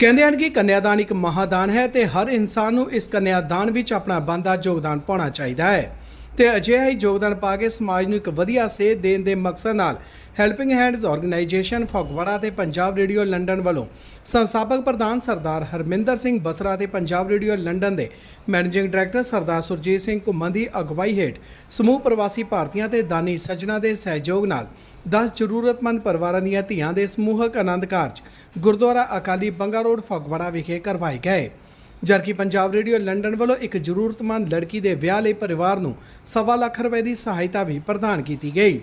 ਕਹਿੰਦੇ ਹਨ ਕਿ ਕੰਨਿਆਦਾਨ ਇੱਕ ਮਹਾਦਾਨ ਹੈ ਤੇ ਹਰ ਇਨਸਾਨ ਨੂੰ ਇਸ ਕੰਨਿਆਦਾਨ ਵਿੱਚ ਆਪਣਾ ਬੰਦਾ ਯੋਗਦਾਨ ਪਾਉਣਾ ਚਾਹੀਦਾ ਹੈ। ਤੇ ਅਜਿਹਾ ਹੀ ਯੋਗਦਾਨ ਪਾ ਕੇ ਸਮਾਜ ਨੂੰ ਇੱਕ ਵਧੀਆ ਸੇਧ ਦੇਣ ਦੇ ਮਕਸਦ ਨਾਲ ਹੈਲਪਿੰਗ ਹੈਂਡਸ ਆਰਗੇਨਾਈਜੇਸ਼ਨ ਫਗਵਾੜਾ ਤੇ ਪੰਜਾਬ ਰੇਡੀਓ ਲੰਡਨ ਵੱਲੋਂ ਸੰਸਥਾਪਕ ਪ੍ਰਧਾਨ ਸਰਦਾਰ ਹਰਮਿੰਦਰ ਸਿੰਘ ਬਸਰਾ ਤੇ ਪੰਜਾਬ ਰੇਡੀਓ ਲੰਡਨ ਦੇ ਮੈਨੇਜਿੰਗ ਡਾਇਰੈਕਟਰ ਸਰਦਾਰ ਸੁਰਜੀਤ ਸਿੰਘ ਘੁੰਮਣ ਦੀ ਅਗਵਾਈ ਹੇਠ ਸਮੂਹ ਪ੍ਰਵਾਸੀ ਭਾਰਤੀਆਂ ਤੇ ਦਾਨੀ ਸੱਜਣਾ ਦੇ ਸਹਿਯੋਗ ਨਾਲ 10 ਜ਼ਰੂਰਤਮੰਦ ਪਰਿਵਾਰਾਂ ਦੀਆਂ ਧੀਆਂ ਦੇ ਸਮੂਹਕ ਆਨੰਦ ਕਾਰਜ ਗੁਰਦੁਆਰਾ ਅਕਾਲੀ ਬੰਗਾ ਰੋਡ ਫਗਵਾੜਾ ਵਿਖੇ ਕਰਵਾਏ ਗਏ। ਜਦਕਿ ਪੰਜਾਬ ਰੇਡੀਓ ਲੰਡਨ ਵੱਲੋਂ ਇੱਕ ਜ਼ਰੂਰਤਮੰਦ ਲੜਕੀ ਦੇ ਵਿਆਹ ਲਈ ਪਰਿਵਾਰ ਨੂੰ ਸਵਾ ਲੱਖ ਰੁਪਏ ਦੀ ਸਹਾਇਤਾ ਵੀ ਪ੍ਰਦਾਨ ਕੀਤੀ ਗਈ।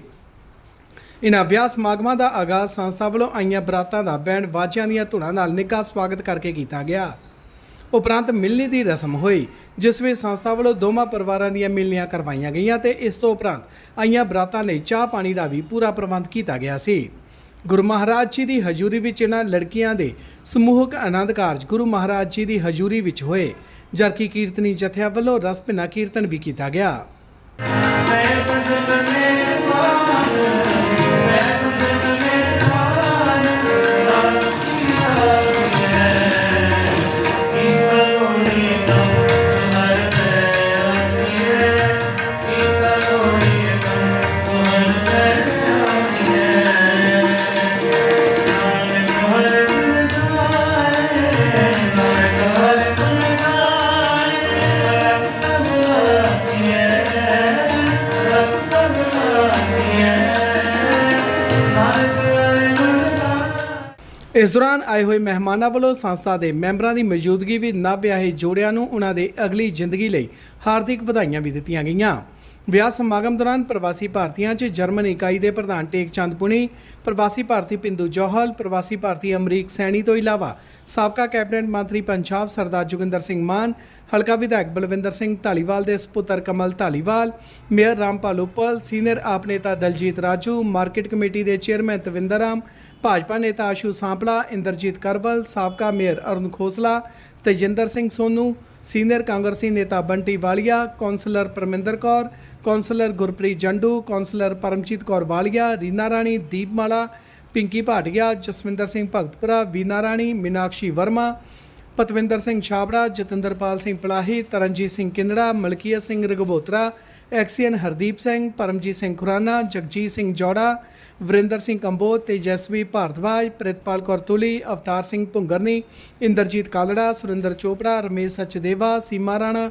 ਇਨ੍ਹਾਂ ਵਿਆਹ ਸਮਾਗਮਾਂ ਦਾ ਆਗਾਜ਼ ਸੰਸਥਾ ਵੱਲੋਂ ਆਈਆਂ ਬਰਾਤਾਂ ਦਾ ਬੈਂਡ ਵਾਜਿਆਂ ਦੀਆਂ ਧੁਨਾਂ ਨਾਲ ਨਿੱਘਾ ਸਵਾਗਤ ਕਰਕੇ ਕੀਤਾ ਗਿਆ। ਉਪਰੰਤ ਮਿਲਣੀ ਦੀ ਰਸਮ ਹੋਈ, ਜਿਸ ਵਿੱਚ ਸੰਸਥਾ ਵੱਲੋਂ ਦੋਵਾਂ ਪਰਿਵਾਰਾਂ ਦੀਆਂ ਮਿਲਣੀਆਂ ਕਰਵਾਈਆਂ ਗਈਆਂ ਤੇ ਇਸ ਤੋਂ ਉਪਰੰਤ ਆਈਆਂ ਬਰਾਤਾਂ ਲਈ ਚਾਹ ਪਾਣੀ ਦਾ ਵੀ ਪੂਰਾ ਪ੍ਰਬੰਧ ਕੀਤਾ ਗਿਆ ਸੀ। ਗੁਰੂ ਮਹਾਰਾਜ ਜੀ ਦੀ ਹਜ਼ੂਰੀ ਵਿੱਚ ਇਹਨਾਂ ਲੜਕੀਆਂ ਦੇ ਸਮੂਹਕ ਆਨੰਦ ਕਾਰਜ ਗੁਰੂ ਮਹਾਰਾਜ ਜੀ ਦੀ ਹਜ਼ੂਰੀ ਵਿੱਚ ਹੋਏ। ਜਦਕਿ ਕੀਰਤਨੀ ਜਥਿਆਂ ਵੱਲੋਂ ਰਸ ਭਿੰਨਾ ਕੀਰਤਨ ਵੀ ਕੀਤਾ ਗਿਆ। ਇਸ ਦੌਰਾਨ ਆਏ ਹੋਏ ਮਹਿਮਾਨਾਂ ਵੱਲੋਂ ਸੰਸਥਾ ਦੇ ਮੈਂਬਰਾਂ ਦੀ ਮੌਜੂਦਗੀ ਵਿੱਚ ਨਵ ਵਿਆਹੇ ਜੋੜਿਆਂ ਨੂੰ ਉਹਨਾਂ ਦੇ ਅਗਲੀ ਜ਼ਿੰਦਗੀ ਲਈ ਹਾਰਦਿਕ ਵਧਾਈਆਂ ਵੀ ਦਿੱਤੀਆਂ ਗਈਆਂ। ਵਿਆਹ ਸਮਾਗਮ ਦੌਰਾਨ ਪ੍ਰਵਾਸੀ ਭਾਰਤੀਆਂ 'ਚ ਜਰਮਨ ਇਕਾਈ ਦੇ ਪ੍ਰਧਾਨ ਟੇਕ ਚੰਦ ਪੁਣੀ, ਪ੍ਰਵਾਸੀ ਭਾਰਤੀ ਪਿੰਦੂ ਜੋਹਲ, ਪ੍ਰਵਾਸੀ ਭਾਰਤੀ ਅਮਰੀਕ ਸੈਣੀ ਤੋਂ ਇਲਾਵਾ ਸਾਬਕਾ ਕੈਬਨਿਟ ਮੰਤਰੀ ਪੰਜਾਬ ਸਰਦਾਰ ਜੋਗਿੰਦਰ ਸਿੰਘ ਮਾਨ, ਹਲਕਾ ਵਿਧਾਇਕ ਬਲਵਿੰਦਰ ਸਿੰਘ ਢਾਲੀਵਾਲ ਦੇ ਸੁਪੁੱਤਰ ਕਮਲ ਢਾਲੀਵਾਲ ਮੇਅਰ ਰਾਮਪਾਲ ਉਪਲ, ਸੀਨੀਅਰ ਆਪ ਨੇਤਾ ਦਲਜੀਤ ਰਾਜੂ, ਮਾਰਕੀਟ ਕਮੇਟੀ ਦੇ ਚੇਅਰਮੈਨ ਤਵਿੰਦਰ ਰਾਮ, ਭਾਜਪਾ ਨੇਤਾ ਆਸ਼ੂ ਸਾਂਪਲਾ, ਇੰਦਰਜੀਤ ਕਰਵਲ, ਸਾਬਕਾ ਮੇਅਰ ਅਰੁਣ ਖੋਸਲਾ ਤੇਜਿੰਦਰ ਸਿੰਘ ਸੋਨੂ, ਸੀਨੀਅਰ ਕਾਂਗਰਸੀ ਨੇਤਾ Bunty Walia, councillor Parminder Kaur, councillor Gurpreet Jandu, councillor Paramjit Kaur Walia, Reena Rani, Deepmala, Pinky Bhatia, Jaswinder Singh Bhagatpura, Veena Rani, Meenakshi Verma Patwinder Singh Chhabra, Jatinderpal Singh Palahi, Taranjit Singh Kindra, Malkiat Singh Ragbotra XEN Hardeep Singh, Paramjit Singh Khurana, Jagjit Singh Jora, Varinder Singh Kamboj Tejasvi Bhardwaj, Pritpal Kaur Tuli, Avtar Singh Bhungarni, Inderjit Kalra, Surinder Chopra, Ramesh Sachdeva, Seema Rana,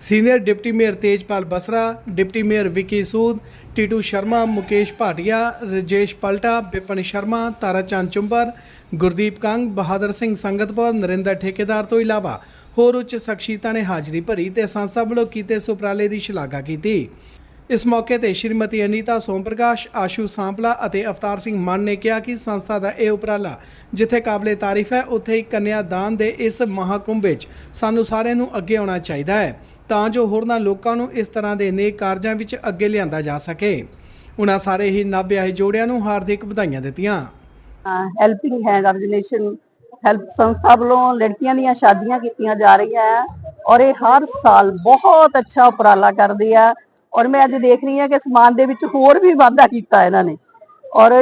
senior deputy mayor Tejpal Basra, deputy mayor Vicky Sood, Titu Sharma, Mukesh Bhatia, Rajesh Palta, Bipan Sharma, Tarachand Chumber Gurdeep Kang, Bahadur Singh Sangatpur Narinder ਠੇਕੇਦਾਰ ਤੋਂ ਇਲਾਵਾ ਹੋਰ ਉੱਚ ਸ਼ਖਸੀਅਤਾਂ ਨੇ ਹਾਜ਼ਰੀ ਭਰੀ ਤੇ ਸੰਸਥਾ ਵੱਲੋਂ ਕੀਤੇ ਸੁਪਰਾਲੇ ਦੀ ਸ਼ਲਾਘਾ ਕੀਤੀ। ਇਸ ਮੌਕੇ ਤੇ ਸ਼੍ਰੀਮਤੀ ਅਨੀਤਾ ਸੋਮਪ੍ਰਕਾਸ਼, ਆਸ਼ੂ ਸਾਂਪਲਾ ਅਤੇ ਅਵਤਾਰ ਸਿੰਘ ਮਾਨ ਨੇ ਕਿਹਾ ਕਿ ਸੰਸਥਾ ਦਾ ਇਹ ਉਪਰਾਲਾ ਜਿੱਥੇ ਕਾਬਲੇ ਤਾਰੀਫ ਹੈ, ਉੱਥੇ ਹੀ ਕੰਨਿਆ ਦਾਨ ਦੇ ਇਸ ਮਹਾਕੁੰਭ ਵਿੱਚ ਸਾਨੂੰ ਸਾਰਿਆਂ ਨੂੰ ਅੱਗੇ ਆਉਣਾ ਚਾਹੀਦਾ ਹੈ, ਤਾਂ ਜੋ ਹੋਰਨਾਂ ਲੋਕਾਂ ਨੂੰ ਇਸ ਤਰ੍ਹਾਂ ਦੇ ਨੇਕ ਕਾਰਜਾਂ ਵਿੱਚ ਅੱਗੇ ਲਿਆਂਦਾ ਜਾ ਸਕੇ। ਉਹਨਾਂ ਸਾਰੇ ਹੀ ਨਵ ਵਿਆਹੇ ਜੋੜਿਆਂ ਨੂੰ ਹਾਰਦਿਕ ਵਧਾਈਆਂ ਦਿੱਤੀਆਂ। ਹੈਲਪਿੰਗ ਹੈਂਡ ਆਰਗੇਨਾਈਜੇਸ਼ਨ ਹੈਲਪ ਸੰਸਥਾ ਵੱਲੋਂ ਲੜਕੀਆਂ ਦੀਆਂ ਸ਼ਾਦੀਆਂ ਕੀਤੀਆਂ ਜਾ ਰਹੀਆਂ ਹੈ ਔਰ ਇਹ ਹਰ ਸਾਲ ਬਹੁਤ ਅੱਛਾ ਉਪਰਾਲਾ ਕਰਦੇ ਆ ਔਰ ਮੈਂ ਅੱਜ ਦੇਖ ਰਹੀ ਹਾਂ ਕਿ ਸਮਾਨ ਦੇ ਵਿੱਚ ਹੋਰ ਵੀ ਵਾਧਾ ਕੀਤਾ ਇਹਨਾਂ ਨੇ ਔਰ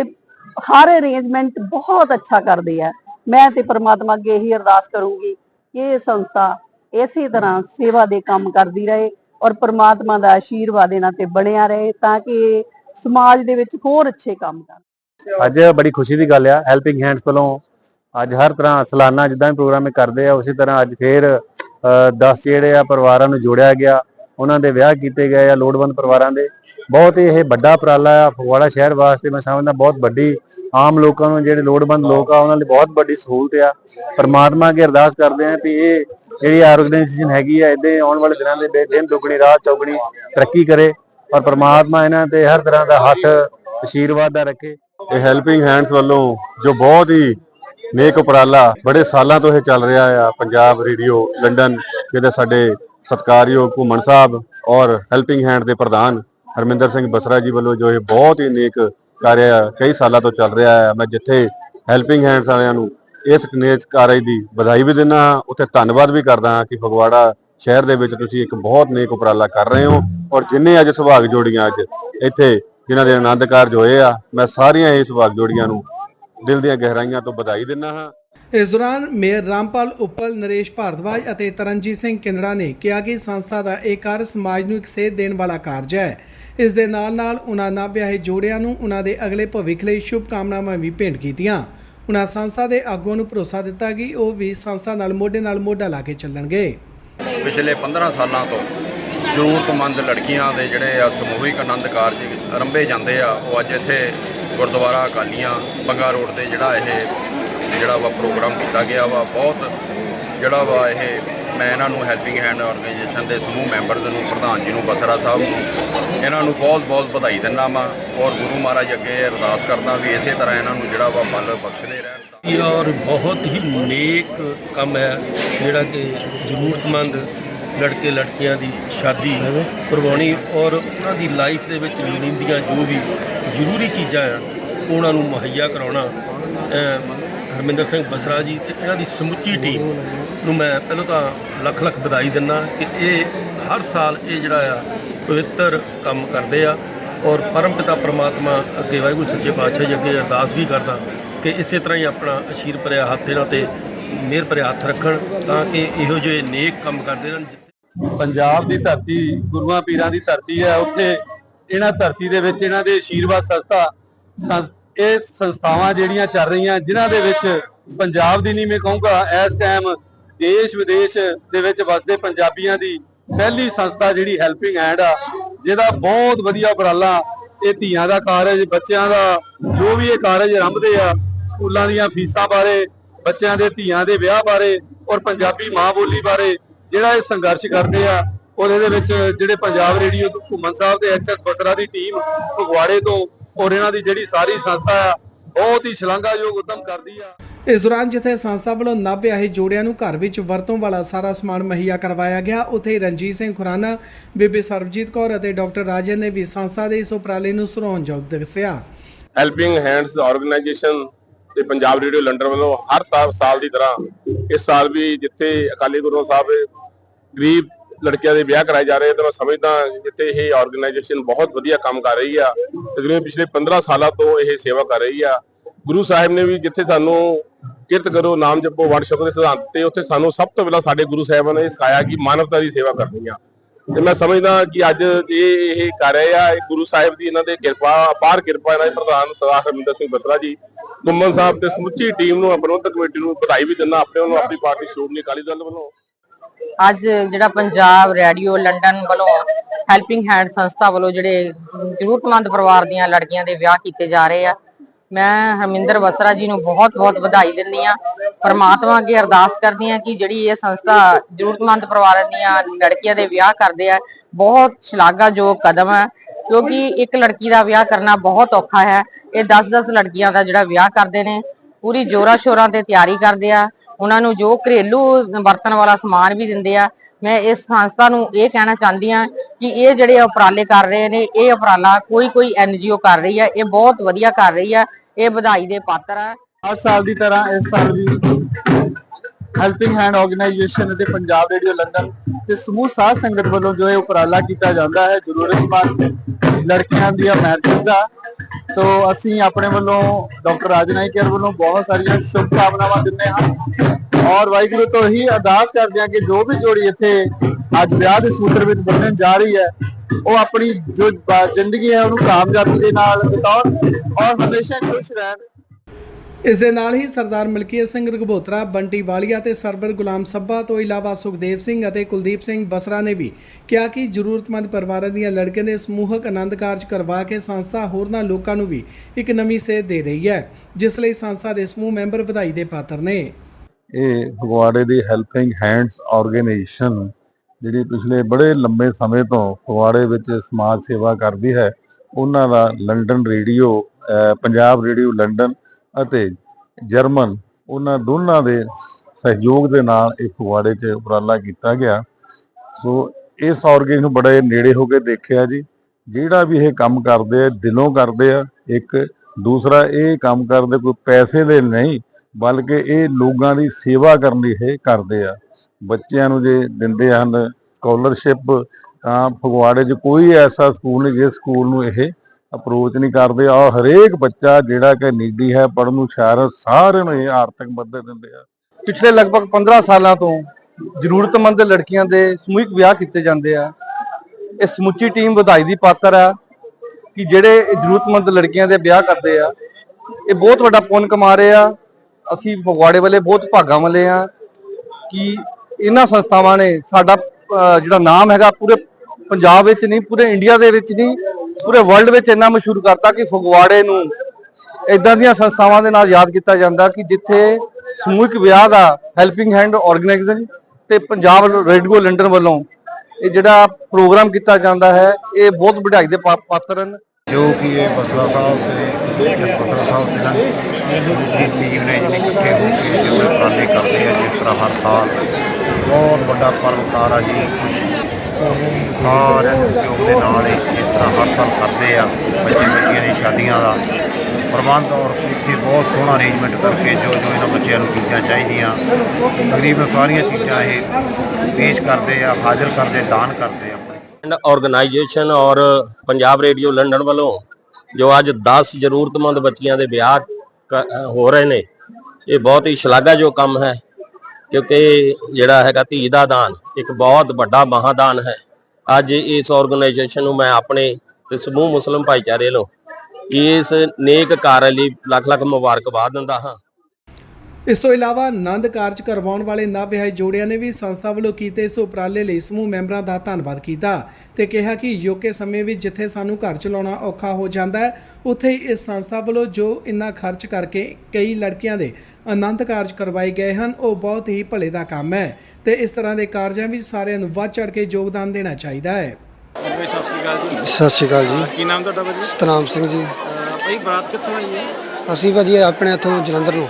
ਹਰ ਅਰੇਂਜਮੈਂਟ ਬਹੁਤ ਅੱਛਾ ਕਰਦੇ ਆ। ਮੈਂ ਤੇ ਪ੍ਰਮਾਤਮਾ ਅੱਗੇ ਇਹੀ ਅਰਦਾਸ ਕਰੂੰਗੀ ਕਿ ਇਹ ਸੰਸਥਾ ਇਸੇ ਤਰ੍ਹਾਂ ਸੇਵਾ ਦੇ ਕੰਮ ਕਰਦੀ ਰਹੇ ਔਰ ਪ੍ਰਮਾਤਮਾ ਦਾ ਆਸ਼ੀਰਵਾਦ ਇਹਨਾਂ ਤੇ ਬਣਿਆ ਰਹੇ ਤਾਂ ਕਿ ਸਮਾਜ ਦੇ ਵਿੱਚ ਹੋਰ ਅੱਛੇ ਕੰਮ ਕਰਨ ਅੱਜ ਬੜੀ ਖੁਸ਼ੀ ਦੀ ਗੱਲ ਆ ਹੈਲਪਿੰਗ ਹੈਂਡਸ ਵੱਲੋਂ ਅੱਜ ਹਰ ਤਰ੍ਹਾਂ ਸਲਾਨਾ ਜਿੱਦਾਂ ਵੀ ਪ੍ਰੋਗਰਾਮ ਕਰਦੇ ਆ, ਉਸੇ ਤਰ੍ਹਾਂ ਅੱਜ ਫੇਰ 10 ਜਿਹੜੇ ਆ ਪਰਿਵਾਰਾਂ ਨੂੰ ਜੋੜਿਆ ਗਿਆ, ਉਹਨਾਂ ਦੇ ਵਿਆਹ ਕੀਤੇ ਗਏ ਆ ਲੋੜਵੰਦ ਪਰਿਵਾਰਾਂ ਦੇ। ਬਹੁਤ ਹੀ ਇਹ ਵੱਡਾ ਉਪਰਾਲਾ ਆ, ਫਗਵਾੜਾ ਸ਼ਹਿਰ ਵਾਸਤੇ ਮੈਂ ਸਮਝਦਾ ਬਹੁਤ ਵੱਡੀ, ਆਮ ਲੋਕਾਂ ਨੂੰ ਜਿਹੜੇ ਲੋੜਵੰਦ ਲੋਕ ਆ, ਉਹਨਾਂ ਲਈ ਬਹੁਤ ਵੱਡੀ ਸਹੂਲਤ ਆ। ਪਰਮਾਤਮਾ ਅੱਗੇ ਅਰਦਾਸ ਕਰਦੇ ਆ ਵੀ ਇਹ ਜਿਹੜੀ ਆਰਗੇਨਾਈਜੇਸ਼ਨ ਹੈਗੀ ਆ, ਇਹਦੇ ਆਉਣ ਵਾਲੇ ਦਿਨਾਂ ਦੇ ਦਿਨ ਦੁੱਗਣੀ, ਰਾਤ ਚੌਗਣੀ ਤਰੱਕੀ ਕਰੇ ਔਰ ਪਰਮਾਤਮਾ ਇਹਨਾਂ ਤੇ ਹਰ ਤਰ੍ਹਾਂ ਦਾ ਹੱਥ ਆਸ਼ੀਰਵਾਦ ਦਾ ਰੱਖੇ। ਇਹ ਹੈਲਪਿੰਗ ਹੈਂਡਸ ਵੱਲੋਂ ਜੋ ਬਹੁਤ ਹੀ ਨੇਕ ਉਪਰਾਲਾ ਬੜੇ ਸਾਲਾਂ ਤੋਂ ਇਹ ਚੱਲ ਰਿਹਾ ਆ ਪੰਜਾਬ ਰੇਡੀਓ ਲੰਡਨ ਜਿਹਦੇ ਸਾਡੇ ਸਤਿਕਾਰਯੋਗ ਘੁੰਮਣ ਸਾਹਿਬ ਔਰ ਹੈਲਪਿੰਗ ਹੈਂਡ ਦੇ ਪ੍ਰਧਾਨ ਹਰਮਿੰਦਰ ਸਿੰਘ ਬਸਰਾ ਜੀ ਵੱਲੋਂ ਜੋ ਇਹ ਬਹੁਤ ਹੀ ਨੇਕ ਕਾਰਜ ਆ, ਕਈ ਸਾਲਾਂ ਤੋਂ ਚੱਲ ਰਿਹਾ ਹੈ ਮੈਂ ਜਿੱਥੇ ਹੈਲਪਿੰਗ ਹੈਂਡਸ ਵਾਲਿਆਂ ਨੂੰ ਇਸ ਨੇਕ ਕਾਰਜ ਦੀ ਵਧਾਈ ਵੀ ਦਿੰਦਾ ਹਾਂ ਉੱਥੇ ਧੰਨਵਾਦ ਵੀ ਕਰਦਾ ਹਾਂ ਕਿ ਫਗਵਾੜਾ ਸ਼ਹਿਰ ਦੇ ਵਿੱਚ ਤੁਸੀਂ ਇੱਕ ਬਹੁਤ ਨੇਕ ਉਪਰਾਲਾ ਕਰ ਰਹੇ ਹੋ ਔਰ ਜਿੰਨੇ ਅੱਜ ਸੁਭਾਗ ਜੋੜੀਆਂ ਅੱਜ ਇੱਥੇ ਜਿਨ੍ਹਾਂ ਦੇ ਆਨੰਦ ਕਾਰਜ ਹੋਏ ਆ ਮੈਂ ਸਾਰੀਆਂ ਹੀ ਸੁਭਾਗ ਜੋੜੀਆਂ ਨੂੰ ਦਿਲ ਦੀਆਂ ਗਹਿਰਾਈਆਂ ਤੋਂ ਵਧਾਈ ਦਿੰਦਾ ਹਾਂ। ਇਸ ਦੌਰਾਨ ਮੇਅਰ ਰਾਮਪਾਲ ਉੱਪਲ ਨਰੇਸ਼ ਭਾਰਦਵਾਜ ਅਤੇ ਤਰਨਜੀਤ ਸਿੰਘ ਕਿੰਦਰਾ ਨੇ ਕਿਹਾ ਕਿ ਸੰਸਥਾ ਦਾ ਇਹ ਕਾਰਜ ਸਮਾਜ ਨੂੰ ਇੱਕ ਸੇਧ ਦੇਣ ਵਾਲਾ ਕਾਰਜ ਹੈ। ਇਸ ਦੇ ਨਾਲ ਨਾਲ ਉਹਨਾਂ ਨਾ ਵਿਆਹੇ ਜੋੜਿਆਂ ਨੂੰ ਉਹਨਾਂ ਦੇ ਅਗਲੇ ਭਵਿੱਖ ਲਈ ਸ਼ੁਭ ਕਾਮਨਾਵਾਂ ਵੀ ਭੇਂਟ ਕੀਤੀਆਂ। ਉਹਨਾਂ ਸੰਸਥਾ ਦੇ ਆਗੂਆਂ ਨੂੰ ਭਰੋਸਾ ਦਿੱਤਾ ਕਿ ਉਹ ਵੀ ਸੰਸਥਾ ਨਾਲ ਮੋਢੇ ਨਾਲ ਮੋਢਾ ਲਾ ਕੇ ਚੱਲਣਗੇ। ਪਿਛਲੇ 15 ਸਾਲਾਂ ਤੋਂ ਜ਼ਰੂਰਤਮੰਦ ਲੜਕੀਆਂ ਦੇ ਜਿਹੜੇ ਆ ਸਮੂਹਿਕ ਆਨੰਦ ਕਾਰਜ ਆਰੰਭੇ ਜਾਂਦੇ ਆ, ਉਹ ਅੱਜ ਇੱਥੇ ਗੁਰਦੁਆਰਾ ਅਕਾਲੀਆਂ ਬੰਗਾ ਰੋਡ ਤੇ ਜਿਹੜਾ ਇਹ, ਜਿਹੜਾ ਵਾ ਪ੍ਰੋਗਰਾਮ ਕੀਤਾ ਗਿਆ ਵਾ। ਬਹੁਤ ਜਿਹੜਾ ਵਾ ਇਹ, ਮੈਂ ਇਹਨਾਂ ਨੂੰ ਹੈਲਪਿੰਗ ਹੈਂਡ ਆਰਗੇਨਾਈਜੇਸ਼ਨ ਦੇ ਸਮੂਹ ਮੈਂਬਰਸ ਨੂੰ, ਪ੍ਰਧਾਨ ਜੀ ਨੂੰ, ਬਸਰਾ ਸਾਹਿਬ ਨੂੰ, ਇਹਨਾਂ ਨੂੰ ਬਹੁਤ ਬਹੁਤ ਵਧਾਈ ਦਿੰਦਾ ਵਾਂ ਔਰ ਗੁਰੂ ਮਹਾਰਾਜ ਅੱਗੇ ਅਰਦਾਸ ਕਰਦਾ ਵੀ ਇਸੇ ਤਰ੍ਹਾਂ ਇਹਨਾਂ ਨੂੰ ਜਿਹੜਾ ਵਾ ਬਲ ਬਖਸ਼ਦੇ ਰਹਿਣ ਔਰ ਬਹੁਤ ਹੀ ਨੇਕ ਕੰਮ ਹੈ ਜਿਹੜਾ ਕਿ ਜ਼ਰੂਰਤਮੰਦ ਲੜਕੇ ਲੜਕੀਆਂ ਦੀ ਸ਼ਾਦੀ ਕਰਵਾਉਣੀ ਔਰ ਉਹਨਾਂ ਦੀ ਲਾਈਫ ਦੇ ਵਿੱਚ ਲੋੜੀਂਦੀਆਂ ਜੋ ਵੀ ਜ਼ਰੂਰੀ ਚੀਜ਼ਾਂ ਆ, ਉਹਨਾਂ ਨੂੰ ਮੁਹੱਈਆ ਕਰਾਉਣਾ। ਹਰਮਿੰਦਰ ਸਿੰਘ ਬਸਰਾ ਜੀ ਤੇ ਇਹਨਾਂ ਦੀ ਸਮੁੱਚੀ ਟੀਮ ਨੂੰ ਮੈਂ ਪਹਿਲਾਂ ਤਾਂ ਲੱਖ ਲੱਖ ਵਧਾਈ ਦਿੰਦਾ ਕਿ ਇਹ ਹਰ ਸਾਲ ਇਹ ਜਿਹੜਾ ਆ, ਪਵਿੱਤਰ ਕੰਮ ਕਰਦੇ ਆ ਔਰ ਪਰਮ ਪਿਤਾ ਪ੍ਰਮਾਤਮਾ ਅੱਗੇ ਵਾਹਿਗੁਰੂ ਸੱਚੇ ਪਾਤਸ਼ਾਹ ਜੀ ਅੱਗੇ ਅਰਦਾਸ ਵੀ ਕਰਦਾ ਕਿ ਇਸੇ ਤਰ੍ਹਾਂ ਹੀ ਆਪਣਾ ਅਸ਼ੀਰ ਭਰਿਆ ਹੱਥ ਇਹਨਾਂ ਤੇ, ਮਿਹਰ ਭਰਿਆ ਹੱਥ ਰੱਖਣ ਤਾਂ ਕਿ ਇਹੋ ਜਿਹੇ ਨੇਕ ਕੰਮ ਕਰਦੇ ਰਹਿਣ ਪੰਜਾਬ ਦੀ ਧਰਤੀ, ਗੁਰੂਆਂ ਪੀਰਾਂ ਦੀ ਧਰਤੀ ਹੈ, ਉੱਥੇ ਇਹਨਾਂ ਧਰਤੀ ਦੇ ਵਿੱਚ ਇਹਨਾਂ ਦੇ ਆਸ਼ੀਰਵਾਦ ਸੰਸਥਾ ਇਹ ਸੰਸਥਾਵਾਂ ਜਿਹੜੀਆਂ ਚੱਲ ਰਹੀਆਂ, ਜਿਨ੍ਹਾਂ ਦੇ ਵਿੱਚ ਪੰਜਾਬ ਦੀ ਨਹੀਂ ਮੈਂ ਕਹੂੰਗਾ, ਇਸ ਟਾਈਮ ਦੇਸ਼ ਵਿਦੇਸ਼ ਦੇ ਵਿੱਚ ਵਸਦੇ ਪੰਜਾਬੀਆਂ ਦੀ ਪਹਿਲੀ ਸੰਸਥਾ ਜਿਹੜੀ ਹੈਲਪਿੰਗ ਹੈਂਡ ਆ, ਜਿਹਦਾ ਬਹੁਤ ਵਧੀਆ ਉਪਰਾਲਾ ਇਹ ਧੀਆਂ ਦਾ ਕਾਰਜ, ਬੱਚਿਆਂ ਦਾ ਜੋ ਵੀ ਇਹ ਕਾਰਜ ਆਰੰਭਦੇ ਆ, ਸਕੂਲਾਂ ਦੀਆਂ ਫੀਸਾਂ ਬਾਰੇ, ਬੱਚਿਆਂ ਦੇ ਧੀਆਂ ਦੇ ਵਿਆਹ ਬਾਰੇ ਔਰ ਪੰਜਾਬੀ ਮਾਂ ਬੋਲੀ ਬਾਰੇ ਜਿਹੜਾ ਇਹ ਸੰਘਰਸ਼ ਕਰਦੇ ਆ ਔਰ ਇਹਦੇ ਵਿੱਚ ਜਿਹੜੇ ਪੰਜਾਬ ਰੇਡੀਓ ਤੋਂ ਘੁੰਮਣ ਸਾਹਿਬ ਤੇ ਐਚਐਸ ਬਸਰਾ ਦੀ ਟੀਮ ਫਗਵਾੜੇ ਤੋਂ ਔਰ ਇਹਨਾਂ ਦੀ ਜਿਹੜੀ ਸਾਰੀ ਸੰਸਥਾ ਆ ਬਹੁਤ ਹੀ ਸ਼ਲਾਘਾਯੋਗ ਉਦਮ ਕਰਦੀ ਆ। ਇਸ ਦੌਰਾਨ ਜਿੱਥੇ ਸੰਸਥਾ ਵੱਲੋਂ ਨਵ ਵਿਆਹੇ ਜੋੜਿਆਂ ਨੂੰ ਘਰ ਵਿੱਚ ਵਰਤੋਂ ਵਾਲਾ ਸਾਰਾ ਸਮਾਨ ਮੁਹੱਈਆ ਕਰਵਾਇਆ ਗਿਆ ਉੱਥੇ ਰਣਜੀਤ ਸਿੰਘ ਖੁਰਾਨਾ ਬੀਬੀ ਸਰਬਜੀਤ ਕੌਰ ਅਤੇ ਡਾਕਟਰ ਰਾਜਨ ਨੇ ਵੀ ਸੰਸਥਾ ਦੇ ਇਸ ਉਪਰਾਲੇ ਨੂੰ ਸਰਾਹੁਣਯੋਗ ਦੱਸਿਆ। ਹੈਲਪਿੰਗ ਹੈਂਡਸ ਆਰਗੇਨਾਈਜੇਸ਼ਨ ਤੇ ਪੰਜਾਬ ਰੇਡੀਓ ਲੰਡਨ ਵੱਲੋਂ ਹਰ ਸਾਲ ਦੀ ਤਰ੍ਹਾਂ ਇਸ ਸਾਲ ਵੀ ਜਿੱਥੇ ਅਕਾਲੀ ਗੁਰੂ ਸਾਹਿਬ ਗਰੀਬ ਲੜਕਿਆਂ ਦੇ ਵਿਆਹ ਕਰਾਏ ਜਾ ਰਹੇ ਤੇ ਮੈਂ ਸਮਝਦਾ ਜਿੱਥੇ ਇਹ ਆਰਗੇਨਾਈਜੇਸ਼ਨ ਬਹੁਤ ਵਧੀਆ ਕੰਮ ਕਰ ਰਹੀ ਆ। ਤਕਰੀਬਨ ਪਿਛਲੇ 15 ਸਾਲਾਂ ਤੋਂ ਇਹ ਸੇਵਾ ਕਰ ਰਹੀ ਆ। ਗੁਰੂ ਸਾਹਿਬ ਨੇ ਵੀ ਜਿੱਥੇ ਸਾਨੂੰ ਕਿਰਤ ਕਰੋ, ਨਾਮ ਜਪੋ, ਵੰਡ ਛਕੋ ਦੇ ਸਿਧਾਂਤ ਤੇ ਉੱਥੇ ਸਾਨੂੰ ਸਭ ਤੋਂ ਪਹਿਲਾਂ ਸਾਡੇ ਗੁਰੂ ਸਾਹਿਬਾਨ ਨੇ ਸਿਖਾਇਆ ਕਿ ਮਾਨਵਤਾ ਦੀ ਸੇਵਾ ਕਰਨੀ ਆ। ਤੇ ਮੈਂ ਸਮਝਦਾ ਕਿ ਅੱਜ ਜੇ ਇਹ ਕਰ ਰਹੇ ਆ, ਇਹ ਗੁਰੂ ਸਾਹਿਬ ਦੀ ਇਹਨਾਂ ਦੇ ਕਿਰਪਾ, ਅਪਾਰ ਕਿਰਪਾ ਇਹਨਾਂ ਦੇ ਪ੍ਰਧਾਨ ਸਰਦਾਰ ਹਰਮਿੰਦਰ ਸਿੰਘ ਬਸਰਾ ਜੀ, ਗੁੰਮਨ ਸਾਹਿਬ ਤੇ ਸਮੁੱਚੀ ਟੀਮ ਨੂੰ ਪ੍ਰਬੰਧਕ ਕਮੇਟੀ ਨੂੰ ਵਧਾਈ ਵੀ ਦਿੰਦਾ, ਆਪਣੇ ਵੱਲੋਂ ਆਪਣੀ ਪਾਰਟੀ ਸ਼੍ਰੋਮਣੀ ਅਕਾਲੀ ਦਲ ਵੱਲੋਂ। ਅੱਜ ਜਿਹੜਾ ਪੰਜਾਬ ਰੇਡੀਓ ਲੰਡਨ ਵੱਲੋਂ ਹੈਲਪਿੰਗ ਹੈਂਡ ਸੰਸਥਾ ਵੱਲੋਂ ਜਿਹੜੇ ਜ਼ਰੂਰਤਮੰਦ ਪਰਿਵਾਰ ਦੀਆਂ ਲੜਕੀਆਂ ਦੇ ਵਿਆਹ ਕੀਤੇ ਜਾ ਰਹੇ ਆ, ਮੈਂ ਹਰਮਿੰਦਰ ਵਸਰਾ ਜੀ ਨੂੰ ਬਹੁਤ-ਬਹੁਤ ਵਧਾਈ ਦਿੰਦੀ ਆ ਪਰਮਾਤਮਾ ਅੱਗੇ ਅਰਦਾਸ ਕਰਦੀ ਆ ਕਿ ਜਿਹੜੀ ਇਹ ਸੰਸਥਾ ਜ਼ਰੂਰਤਮੰਦ ਪਰਿਵਾਰਾਂ ਦੀਆਂ ਲੜਕੀਆਂ ਦੇ ਵਿਆਹ ਕਰਦੇ ਆ, ਬਹੁਤ ਸ਼ਲਾਘਾਯੋਗ ਕਦਮ ਹੈ ਕਿਉਂਕਿ ਇੱਕ ਲੜਕੀ ਦਾ ਵਿਆਹ ਕਰਨਾ ਬਹੁਤ ਔਖਾ ਹੈ। ਇਹ 10-10 ਲੜਕੀਆਂ ਦਾ ਜਿਹੜਾ ਵਿਆਹ ਕਰਦੇ ਨੇ, ਪੂਰੀ ਜੋਰਾ ਸ਼ੋਰਾਂ ਤੇ ਤਿਆਰੀ ਕਰਦੇ ਆ। ਉਹਨਾਂ ਨੂੰ ਜੋ ਘਰੇਲੂ ਵਰਤਣ ਵਾਲਾ ਸਮਾਨ ਵੀ ਦਿੰਦੇ ਆ, ਮੈਂ ਇਸ ਸੰਸਥਾ ਨੂੰ ਇਹ ਕਹਿਣਾ ਚਾਹੁੰਦੀ ਆ ਕਿ ਇਹ ਜਿਹੜੇ ਉਪਰਾਲੇ ਕਰ ਰਹੇ ਨੇ, ਇਹ ਉਪਰਾਲਾ ਕੋਈ ਕੋਈ ਐਨਜੀਓ ਕਰ ਰਹੀ ਆ, ਇਹ ਬਹੁਤ ਵਧੀਆ ਕਰ ਰਹੀ ਆ, ਇਹ ਵਧਾਈ ਦੇ ਪਾਤਰ ਆ। ਹਰ ਸਾਲ ਦੀ ਤਰ੍ਹਾਂ ਇਸ ਸਾਲ ਵੀ ਹੈਲਪਿੰਗ ਹੈਂਡ ਆਰਗੇਨਾਈਜੇਸ਼ਨ ਅਤੇ ਪੰਜਾਬ ਰੇਡੀਓ ਲੰਡਨ ਤੇ ਸਮੂਹ ਸਾਧ ਸੰਗਤ ਵੱਲੋਂ ਜੋ ਇਹ ਉਪਰਾਲਾ ਕੀਤਾ ਜਾਂਦਾ ਹੈ ਜ਼ਰੂਰਤਮੰਦ ਲੜਕੀਆਂ ਦੀਆਂ ਮੈਰਿਜ ਦਾ ਤੋ ਅਸੀਂ ਆਪਣੇ ਵੱਲੋਂ ਡਾਕਟਰ ਰਾਜਨਾਈ ਕੇਰ ਵੱਲੋਂ ਬਹੁਤ ਸਾਰੀਆਂ ਸ਼ੁਭ ਕਾਮਨਾਵਾਂ ਦਿੰਦੇ ਹਾਂ। ਔਰ ਵਾਹਿਗੁਰੂ ਤੋਂ ਹੀ ਅਰਦਾਸ ਕਰਦੇ ਹਾਂ ਕਿ ਜੋ ਵੀ ਜੋੜੀ ਇੱਥੇ ਅੱਜ ਵਿਆਹ ਦੇ ਸੂਤਰ ਵਿੱਚ ਬੰਨਣ ਜਾ ਰਹੀ ਹੈ, ਉਹ ਆਪਣੀ ਜੋ ਜ਼ਿੰਦਗੀ ਹੈ, ਉਹਨੂੰ ਕਾਮਯਾਬੀ ਦੇ ਨਾਲ ਬਿਤਾਉਣ। ਔਰ ਹਮੇਸ਼ਾ ਖੁਸ਼ ਰਹਿਣ। ਇਸ ਦੇ ਨਾਲ ਹੀ ਸਰਦਾਰ ਮਲਕੀਤ ਸਿੰਘ ਰਘਬੋਤਰਾ, ਬੰਟੀ ਵਾਲੀਆ ਤੇ ਸਰਬਰ ਗੁਲਾਮ ਸੱਭਾ ਤੋਂ ਇਲਾਵਾ ਸੁਖਦੇਵ ਸਿੰਘ ਅਤੇ ਕੁਲਦੀਪ ਸਿੰਘ ਬਸਰਾ ਨੇ ਵੀ ਕਿਹਾ ਕਿ ਜ਼ਰੂਰਤਮੰਦ ਪਰਿਵਾਰਾਂ ਦੀਆਂ ਲੜਕੀਆਂ ਦੇ ਸਮੂਹਕ ਆਨੰਦ ਕਾਰਜ ਕਰਵਾ ਕੇ ਸੰਸਥਾ ਹੋਰਨਾਂ ਲੋਕਾਂ ਨੂੰ ਵੀ ਇੱਕ ਨਵੀਂ ਸੇਧ ਦੇ ਰਹੀ ਹੈ, ਜਿਸ ਲਈ ਸੰਸਥਾ ਦੇ ਸਮੂਹ ਮੈਂਬਰ ਵਧਾਈ ਦੇ ਪਾਤਰ ਨੇ। ਇਹ ਫਗਵਾੜੇ ਦੀ ਹੈਲਪਿੰਗ ਹੈਂਡਸ ਆਰਗੇਨਾਈਜੇਸ਼ਨ ਜਿਹੜੀ ਪਿਛਲੇ ਬੜੇ ਲੰਬੇ ਸਮੇਂ ਤੋਂ ਫਗਵਾੜੇ ਵਿੱਚ ਸਮਾਜ ਸੇਵਾ ਕਰਦੀ ਹੈ, ਉਹਨਾਂ ਦਾ London radio Punjab radio London ਅਤੇ ਜਰਮਨ, ਉਹਨਾਂ ਦੋਨਾਂ ਦੇ ਸਹਿਯੋਗ ਦੇ ਨਾਲ ਇਹ ਫਗਵਾੜੇ 'ਚ ਉਪਰਾਲਾ ਕੀਤਾ ਗਿਆ। ਸੋ ਇਸ ਆਰਗੇਨਾਈਜੇਸ਼ਨ ਨੂੰ ਬੜੇ ਨੇੜੇ ਹੋ ਕੇ ਦੇਖਿਆ ਜੀ। ਜਿਹੜਾ ਵੀ ਇਹ ਕੰਮ ਕਰਦੇ ਆ, ਦਿਲੋਂ ਕਰਦੇ ਆ, ਇੱਕ ਦੂਸਰਾ ਇਹ ਕੰਮ ਕਰਦੇ ਕੋਈ ਪੈਸੇ ਦੇ ਨਹੀਂ, ਬਲਕਿ ਇਹ ਲੋਕਾਂ ਦੀ ਸੇਵਾ ਕਰਨ ਲਈ ਇਹ ਕਰਦੇ ਆ। ਬੱਚਿਆਂ ਨੂੰ ਜੇ ਦਿੰਦੇ ਹਨ ਸਕਾਲਰਸ਼ਿਪ ਤਾਂ ਫਗਵਾੜੇ 'ਚ ਕੋਈ ਐਸਾ ਸਕੂਲ ਨਹੀਂ, ਜਿਸ ਸਕੂਲ ਨੂੰ ਇਹ ਅਪਰੋਚ ਨਹੀਂ ਕਰਦੇ। ਔਰ ਹਰੇਕ ਬੱਚਾ ਜਿਹੜਾ ਕਿ ਨੀਡੀ ਹੈ, ਪੜ੍ਹਨ ਨੂੰ ਸ਼ਾਇਰ ਸਾਰਿਆਂ ਨੂੰ ਇਹ ਆਰਥਿਕ ਮਦਦ ਦਿੰਦੇ ਆ। ਪਿਛਲੇ ਲਗਭਗ 15 ਸਾਲਾਂ ਤੋਂ ਜ਼ਰੂਰਤਮੰਦ ਲੜਕੀਆਂ ਦੇ ਸਮੂਹਿਕ ਵਿਆਹ ਕੀਤੇ ਜਾਂਦੇ ਆ। ਇਹ ਸਮੁੱਚੀ ਟੀਮ ਵਧਾਈ ਦੀ ਪਾਤਰ ਆ ਕਿ ਜਿਹੜੇ ਜ਼ਰੂਰਤਮੰਦ ਲੜਕੀਆਂ ਦੇ ਵਿਆਹ ਕਰਦੇ ਆ, ਇਹ ਬਹੁਤ ਵੱਡਾ ਪੁੰਨ ਕਮਾ ਰਹੇ ਆ। ਅਸੀਂ ਫਗਵਾੜੇ ਵਾਲੇ ਬਹੁਤ ਭਾਗਾਂ ਵਾਲੇ ਆ ਕਿ ਇਹਨਾਂ ਸੰਸਥਾਵਾਂ ਨੇ ਸਾਡਾ ਜਿਹੜਾ ਨਾਮ ਹੈਗਾ ਪੂਰੇ ਪੰਜਾਬ ਵਿੱਚ ਨਹੀਂ, ਪੂਰੇ ਇੰਡੀਆ ਦੇ ਵਿੱਚ ਨਹੀਂ ਪੂਰੇ ਵਰਲਡ ਵਿੱਚ ਇੰਨਾ ਮਸ਼ਹੂਰ ਕਰਤਾ ਕਿ ਫਗਵਾੜੇ ਨੂੰ ਇਦਾਂ ਦੀਆਂ ਸੰਸਥਾਵਾਂ ਦੇ ਨਾਲ ਯਾਦ ਕੀਤਾ ਜਾਂਦਾ ਕਿ ਜਿੱਥੇ ਸਮੂਹਿਕ ਵਿਆਹ ਦਾ ਹੈਲਪਿੰਗ ਹੈਂਡ ਆਰਗੇਨਾਈਜੇਸ਼ਨ ਤੇ ਪੰਜਾਬ ਰੇਡੀਓ ਲੰਡਨ ਵੱਲੋਂ ਇਹ ਜਿਹੜਾ ਪ੍ਰੋਗਰਾਮ ਕੀਤਾ ਜਾਂਦਾ ਹੈ, ਇਹ ਬਹੁਤ ਵਧਾਈ ਦੇ ਪਾਤਰ ਹਨ। ਜੋ ਕਿ ਇਹ ਬਸਰਾ ਸਾਹਿਬ ਤੇ ਜਿਸ ਬਸਰਾ ਸਾਹਿਬ ਤੇ ਇਹਨਾਂ ਸਮੁੱਚੀ ਟੀਮ ਨੇ ਜਿਹੜੇ ਇਕੱਠੇ ਹੋ ਕੇ ਜੋ ਇਹ ਉਪਰਾਲੇ ਕਰਦੇ ਆ, ਜਿਸ ਤਰ੍ਹਾਂ ਹਰ ਸਾਲ ਬਹੁਤ ਵੱਡਾ ਪਰਵਕਾਰ ਆ ਜੀ ਕੁਝ ਸਾਰਿਆਂ ਦੇ ਸਹਿਯੋਗ ਦੇ ਨਾਲ ਇਹ ਇਸ ਤਰ੍ਹਾਂ ਹਰ ਸਾਲ ਕਰਦੇ ਆ ਬੱਚੇ ਬੱਚੀਆਂ ਦੀ ਸ਼ਾਦੀਆਂ ਦਾ। ਪ੍ਰਬੰਧ ਔਰ ਇੱਥੇ ਬਹੁਤ ਸੋਹਣਾ ਅਰੇਂਜਮੈਂਟ ਕਰਕੇ ਜੋ ਜੋ ਇਹਨਾਂ ਬੱਚਿਆਂ ਨੂੰ ਚੀਜ਼ਾਂ ਚਾਹੀਦੀਆਂ, ਤਕਰੀਬਨ ਸਾਰੀਆਂ ਚੀਜ਼ਾਂ ਇਹ ਪੇਸ਼ ਕਰਦੇ ਆ, ਹਾਜ਼ਰ ਕਰਦੇ, ਦਾਨ ਕਰਦੇ ਆ ਆਪਣੇ। ਆਰਗੇਨਾਈਜੇਸ਼ਨ ਔਰ ਪੰਜਾਬ ਰੇਡੀਓ ਲੰਡਨ ਵੱਲੋਂ ਜੋ ਅੱਜ 10 ਜ਼ਰੂਰਤਮੰਦ ਬੱਚੀਆਂ ਦੇ ਵਿਆਹ ਕ- ਹੋ ਰਹੇ ਨੇ, ਇਹ ਬਹੁਤ ਹੀ ਸ਼ਲਾਘਾਯੋਗ ਕੰਮ ਹੈ ਕਿਉਂਕਿ ਜਿਹੜਾ ਹੈਗਾ ਧੀ ਦਾ ਦਾਨ। ਇੱਕ ਬਹੁਤ ਵੱਡਾ ਮਹਾਦਾਨ ਹੈ। ਅੱਜ ਇਸ ਆਰਗੇਨਾਈਜੇਸ਼ਨ ਨੂੰ ਮੈਂ ਆਪਣੇ ਤੇ ਸਮੂਹ ਮੁਸਲਮ ਭਾਈਚਾਰੇ ਵੱਲੋਂ ਇਸ ਨੇਕ ਕਾਰਜ ਲਈ ਲੱਖ ਲੱਖ ਮੁਬਾਰਕਬਾਦ ਦਿੰਦਾ ਹਾਂ। ਇਸ ਤੋਂ ਇਲਾਵਾ ਆਨੰਦ ਕਾਰਜ ਕਰਵਾਉਣ ਵਾਲੇ ਨਵ-ਵਿਆਹੇ ਜੋੜਿਆਂ ਨੇ ਵੀ ਸੰਸਥਾ ਵੱਲੋਂ ਕੀਤੇ ਇਸ ਉਪਰਾਲੇ ਲਈ ਸਮੂਹ ਮੈਂਬਰਾਂ ਦਾ ਧੰਨਵਾਦ ਕੀਤਾ ਤੇ ਕਿਹਾ ਕਿ ਯੋਕੇ ਸਮੇਂ ਵਿੱਚ ਜਿੱਥੇ ਸਾਨੂੰ ਘਰ ਚਲਾਉਣਾ ਔਖਾ ਹੋ ਜਾਂਦਾ ਹੈ ਉੱਥੇ ਹੀ ਇਸ ਸੰਸਥਾ ਵੱਲੋਂ ਜੋ ਇੰਨਾ ਖਰਚ ਕਰਕੇ ਕਈ ਲੜਕੀਆਂ ਦੇ ਆਨੰਦ ਕਾਰਜ ਕਰਵਾਏ ਗਏ ਹਨ ਉਹ ਬਹੁਤ ਹੀ ਭਲੇ ਦਾ ਕੰਮ ਹੈ ਤੇ ਇਸ ਤਰ੍ਹਾਂ ਦੇ ਕਾਰਜਾਂ ਵਿੱਚ ਸਾਰਿਆਂ ਨੂੰ ਵੱਧ ਚੜ ਕੇ ਯੋਗਦਾਨ ਦੇਣਾ ਚਾਹੀਦਾ ਹੈ। ਸਤਿ ਸ਼੍ਰੀ ਅਕਾਲ ਜੀ। ਸਤਿ ਸ਼੍ਰੀ ਅਕਾਲ ਜੀ। ਕੀ ਨਾਮ ਤੁਹਾਡਾ ਭਾਜੀ ਸਤਨਾਮ ਸਿੰਘ ਜੀ। ਭਾਈ ਬਰਾਤ ਕਿੱਥੋਂ ਆਈ ਹੈ? ਅਸੀਂ ਭਾਜੀ ਆਪਣੇ ਇੱਥੋਂ ਜਲੰਧਰ ਨੂੰ।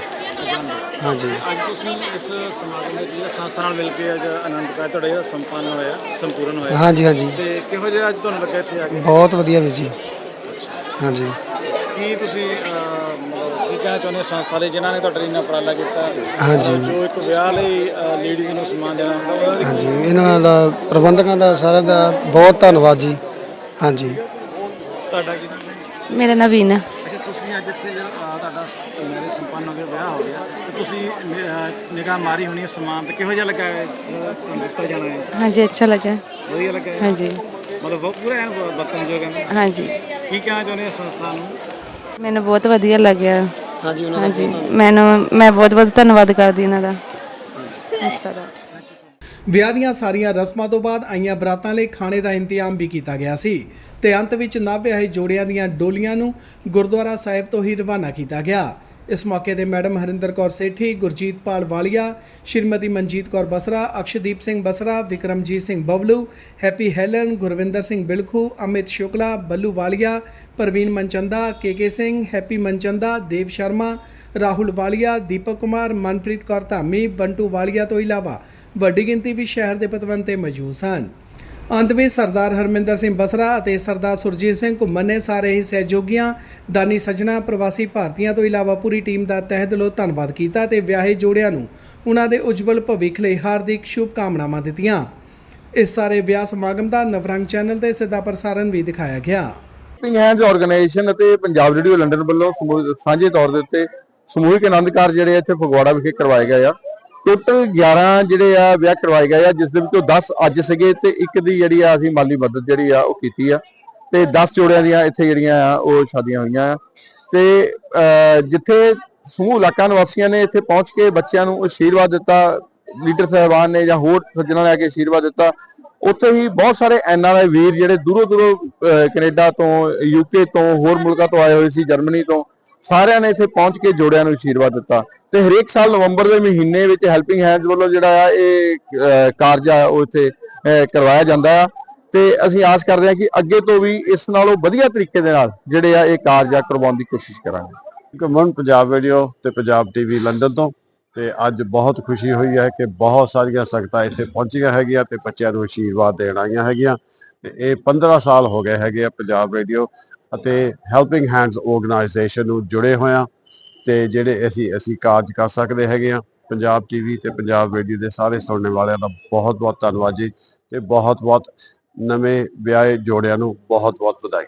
ਹਾਂਜੀ। ਅੱਜ ਤੁਸੀਂ ਇਸ ਸਮਾਗਮ ਵਿੱਚ ਜਿਹੜਾ ਸੰਸਥਾ ਨਾਲ ਮਿਲ ਕੇ ਅੱਜ ਆਨੰਦ ਕਾਰਜ ਤੁਹਾਡਾ ਜਿਹੜਾ ਸੰਪੰਨ ਹੋਇਆ ਸੰਪੂਰਨ ਹੋਇਆ। ਹਾਂਜੀ ਹਾਂਜੀ। ਤੇ ਕਿਹੋ ਜਿਹਾ ਅੱਜ ਤੁਹਾਨੂੰ ਲੱਗਾ ਇੱਥੇ ਆ ਕੇ? ਬਹੁਤ ਵਧੀਆ ਵੀਰ ਜੀ। ਹਾਂਜੀ। ਕੀ ਤੁਸੀਂ ਅਹ, ਮਤਲਬ ਕੀ ਕਹਿਣਾ ਚਾਹੁੰਦੇ ਹੋ ਸੰਸਥਾ ਲਈ ਜਿਨ੍ਹਾਂ ਨੇ ਤੁਹਾਡੇ ਲਈ ਇੰਨਾ ਉਪਰਾਲਾ ਕੀਤਾ? ਹਾਂਜੀ। ਜੋ ਇੱਕ ਵਿਆਹ ਲਈ ਲੇਡੀਜ਼ ਨੂੰ ਸਮਾਨ ਦੇਣਾ ਹੁੰਦਾ ਉਹਨਾਂ ਦੀ ਹਾਂਜੀ। ਇਹਨਾਂ ਦਾ ਪ੍ਰਬੰਧਕਾਂ ਦਾ ਸਾਰਿਆਂ ਦਾ ਬਹੁਤ ਧੰਨਵਾਦ ਜੀ। ਹਾਂਜੀ। ਤੁਹਾਡਾ ਕੀ ਨਾਮ ਹੈ? ਮੇਰਾ ਨਵੀਨ ਹੈ ਅੱਛਾ ਤੁਸੀਂ ਅੱਜ ਇੱਥੇ ਜਿਹੜਾ, ਅਹ, ਤੁਹਾਡਾ ਮੇਰੇ ਸੰਪੰਨ ਹੋ ਗਿਆ ਵਿਆਹ ਹੋ ਗਿਆ। ਤੁਸੀਂ ਨਿਗਾਹ ਮਾਰੀ ਹੋਣੀ ਹੈ ਸਮਾਨ ਤੇ ਕਿਹੋ ਜਿਹਾ ਲੱਗਾ ਹੈ? ਤੁਹਾਨੂੰ ਦਿੱਤਾ ਜਾਣਾ ਹੈ? ਹਾਂਜੀ ਅੱਛਾ ਲੱਗਾ। ਵਧੀਆ ਲੱਗਾ ਹੈ? ਹਾਂਜੀ। ਮਤਲਬ ਬਹੁਤ ਪੂਰਾ ਐਨ ਬਰਤਨਯੋਗ ਹੈ ਹਾਂਜੀ। ਕੀ ਕਹਿਣਾ ਚਾਹੁੰਦੇ ਹੋ ਸੰਸਥਾ ਨੂੰ? ਮੈਨੂੰ ਬਹੁਤ ਵਧੀਆ ਲੱਗਿਆ। ਹਾਂਜੀ ਉਹਨਾਂ ਹਾਂਜੀ। ਮੈਨੂੰ ਮੈਂ ਬਹੁਤ ਬਹੁਤ ਧੰਨਵਾਦ ਕਰਦੀ ਇਹਨਾਂ ਦਾ। ਇਸ ਤਰ੍ਹਾਂ। ਵਿਆਹ ਦੀਆਂ ਸਾਰੀਆਂ ਰਸਮਾਂ ਤੋਂ ਬਾਅਦ ਆਈਆਂ ਬਰਾਤਾਂ ਲਈ ਖਾਣੇ ਦਾ ਇੰਤਜ਼ਾਮ ਵੀ ਕੀਤਾ ਗਿਆ ਸੀ ਤੇ ਅੰਤ ਵਿੱਚ ਨਵ-ਵਿਆਹੇ ਜੋੜਿਆਂ ਦੀਆਂ ਡੋਲੀਆਂ ਨੂੰ ਗੁਰਦੁਆਰਾ ਸਾਹਿਬ ਤੋਂ ਹੀ ਰਵਾਨਾ ਕੀਤਾ ਗਿਆ। ਇਸ ਮੌਕੇ ਤੇ madam Harinder Kaur Sethi, Gurjit Pal Walia, Shrimati Manjit Kaur Basra, Akshdeep Singh Basra, Vikramjit Singh Bablu Happy Helen, Gurvinder Singh Bilkhu, Amit Shukla, Ballu Walia, Parveen Manchanda K K Singh, Happy Manchanda, Dev Sharma, Rahul Walia, Deepak Kumar, Manpreet Kaur Dhami, Bantu Walia ਤੋਂ ਇਲਾਵਾ ਵੱਡੀ ਗਿਣਤੀ ਵਿੱਚ ਸ਼ਹਿਰ ਦੇ ਪਤਵੰਤੇ ਤੇ ਮੌਜੂਦ ਸਨ। ਅੰਤ ਵਿੱਚ ਸਰਦਾਰ ਹਰਮਿੰਦਰ ਸਿੰਘ ਬਸਰਾ ਅਤੇ ਸਰਦਾਰ ਸੁਰਜੀਤ ਸਿੰਘ ਘੁੰਮਣ ਨੇ ਸਾਰੇ ਹੀ ਸਹਿਯੋਗੀਆਂ, ਦਾਨੀ ਸੱਜਣਾ, ਪ੍ਰਵਾਸੀ ਭਾਰਤੀਆਂ ਤੋਂ ਇਲਾਵਾ ਪੂਰੀ ਟੀਮ ਦਾ ਤਹਿ ਦਿਲੋਂ ਧੰਨਵਾਦ ਕੀਤਾ ਤੇ ਵਿਆਹੇ ਜੋੜਿਆਂ ਨੂੰ ਉਹਨਾਂ ਦੇ ਉਜਵਲ ਭਵਿੱਖ ਲਈ ਹਾਰਦਿਕ ਸ਼ੁਭ ਕਾਮਨਾਵਾਂ ਦਿੱਤੀਆਂ। ਇਸ ਸਾਰੇ ਵਿਆਹ ਸਮਾਗਮ ਦਾ ਨਵਰੰਗ ਚੈਨਲ ਤੇ ਸਿੱਧਾ ਪ੍ਰਸਾਰਣ ਵੀ ਦਿਖਾਇਆ ਗਿਆ। ਹੈਲਪਿੰਗ ਹੈਂਡਸ ਆਰਗੇਨਾਈਜੇਸ਼ਨ ਅਤੇ ਪੰਜਾਬ ਰੇਡੀਓ ਲੰਡਨ ਵੱਲੋਂ ਸਾਂਝੇ ਤੌਰ ਦੇ ਉੱਤੇ ਸਮੂਹਿਕ ਆਨੰਦ ਕਾਰਜ ਜਿਹੜੇ ਇੱਥੇ ਫਗਵਾੜਾ ਵਿਖੇ ਕਰਵਾਏ ਗਏ ਆ। ਟੋਟਲ 11 ਜਿਹੜੇ ਆ ਵਿਆਹ ਕਰਵਾਏ ਗਏ ਆ ਜਿਸ ਦੇ ਵਿੱਚੋਂ 10 ਅੱਜ ਸੀਗੇ ਤੇ ਇੱਕ ਦੀ ਜਿਹੜੀ ਆ ਅਸੀਂ ਮਾਲੀ ਮਦਦ ਜਿਹੜੀ ਆ ਉਹ ਕੀਤੀ ਆ। ਤੇ 10 ਜੋੜਿਆਂ ਦੀਆਂ ਇੱਥੇ ਜਿਹੜੀਆਂ ਆ ਉਹ ਸ਼ਾਦੀਆਂ ਹੋਈਆਂ ਆ। ਤੇ ਜਿੱਥੇ ਸਮੂਹ ਇਲਾਕਾ ਨਿਵਾਸੀਆਂ ਨੇ ਇੱਥੇ ਪਹੁੰਚ ਕੇ ਬੱਚਿਆਂ ਨੂੰ ਅਸ਼ੀਰਵਾਦ ਦਿੱਤਾ ਲੀਡਰ ਸਾਹਿਬਾਨ ਨੇ ਜਾਂ ਹੋਰ ਸੱਜਣਾਂ ਨੇ ਆ ਕੇ ਅਸ਼ੀਰਵਾਦ ਦਿੱਤਾ ਉੱਥੇ ਹੀ ਬਹੁਤ ਸਾਰੇ ਐਨਆਰਆਈ ਵੀਰ ਜਿਹੜੇ ਦੂਰੋਂ ਦੂਰੋਂ ਅਹ, ਕੈਨੇਡਾ ਤੋਂ ਯੂਕੇ ਤੋਂ ਹੋਰ ਮੁਲਕਾਂ ਤੋਂ ਆਏ ਹੋਏ ਸੀ ਜਰਮਨੀ ਤੋਂ ਸਾਰਿਆਂ ਨੇ ਇੱਥੇ ਪਹੁੰਚ ਕੇ ਜੋੜਿਆਂ ਨੂੰ ਆਸ਼ੀਰਵਾਦ ਦਿੱਤਾ ਤੇ ਹਰੇਕ ਸਾਲ ਨਵੰਬਰ ਦੇ ਮਹੀਨੇ ਵਿੱਚ ਹੈਲਪਿੰਗ ਹੈਂਡਸ ਵੱਲੋਂ ਜਿਹੜਾ ਆ ਇਹ ਕਾਰਜ ਆ, ਉਹ ਇੱਥੇ ਕਰਵਾਇਆ ਜਾਂਦਾ ਆ। ਤੇ ਅਸੀਂ ਆਸ ਕਰਦੇ ਹਾਂ ਕਿ ਅੱਗੇ ਤੋਂ ਵੀ ਇਸ ਨਾਲੋਂ ਵਧੀਆ ਤਰੀਕੇ ਦੇ ਨਾਲ ਜਿਹੜੇ ਆ ਇਹ ਕਾਰਜ ਆ ਕਰਵਾਉਣ ਦੀ ਕੋਸ਼ਿਸ਼ ਕਰਾਂਗੇ। ਕਮਨ ਪੰਜਾਬ ਰੇਡੀਓ ਤੇ ਪੰਜਾਬ ਟੀਵੀ ਲੰਡਨ ਤੋਂ ਤੇ ਅੱਜ ਬਹੁਤ ਖੁਸ਼ੀ ਹੋਈ ਹੈ ਕਿ ਬਹੁਤ ਸਾਰੀਆਂ ਸੰਗਤਾਂ ਇੱਥੇ ਪਹੁੰਚੀਆਂ ਹੈਗੀਆਂ ਤੇ ਬੱਚਿਆਂ ਨੂੰ ਆਸ਼ੀਰਵਾਦ ਦੇਣ ਆਈਆਂ ਹੈਗੀਆਂ ਤੇ ਇਹ 15 ਸਾਲ ਹੋ ਗਏ ਹੈਗੇ ਆ ਪੰਜਾਬ ਰੇਡੀਓ ਅਤੇ ਹੈਲਪਿੰਗ ਹੈਂਡਸ ਆਰਗੇਨਾਈਜੇਸ਼ਨ ਨੂੰ ਜੁੜੇ ਹੋਇਆਂ ਤੇ ਜਿਹੜੇ ਅਸੀਂ ਅਸੀਂ ਕਾਰਜ ਕਰ ਸਕਦੇ ਹੈਗੇ ਆ ਪੰਜਾਬ ਟੀਵੀ ਤੇ ਪੰਜਾਬ ਰੇਡੀਓ ਦੇ ਸਾਰੇ ਸੁਣਨ ਵਾਲਿਆਂ ਦਾ ਬਹੁਤ ਬਹੁਤ ਧੰਨਵਾਦ ਜੀ ਤੇ ਬਹੁਤ ਬਹੁਤ ਨਵੇਂ ਵਿਆਹੇ ਜੋੜਿਆਂ ਨੂੰ ਬਹੁਤ ਬਹੁਤ ਵਧਾਈ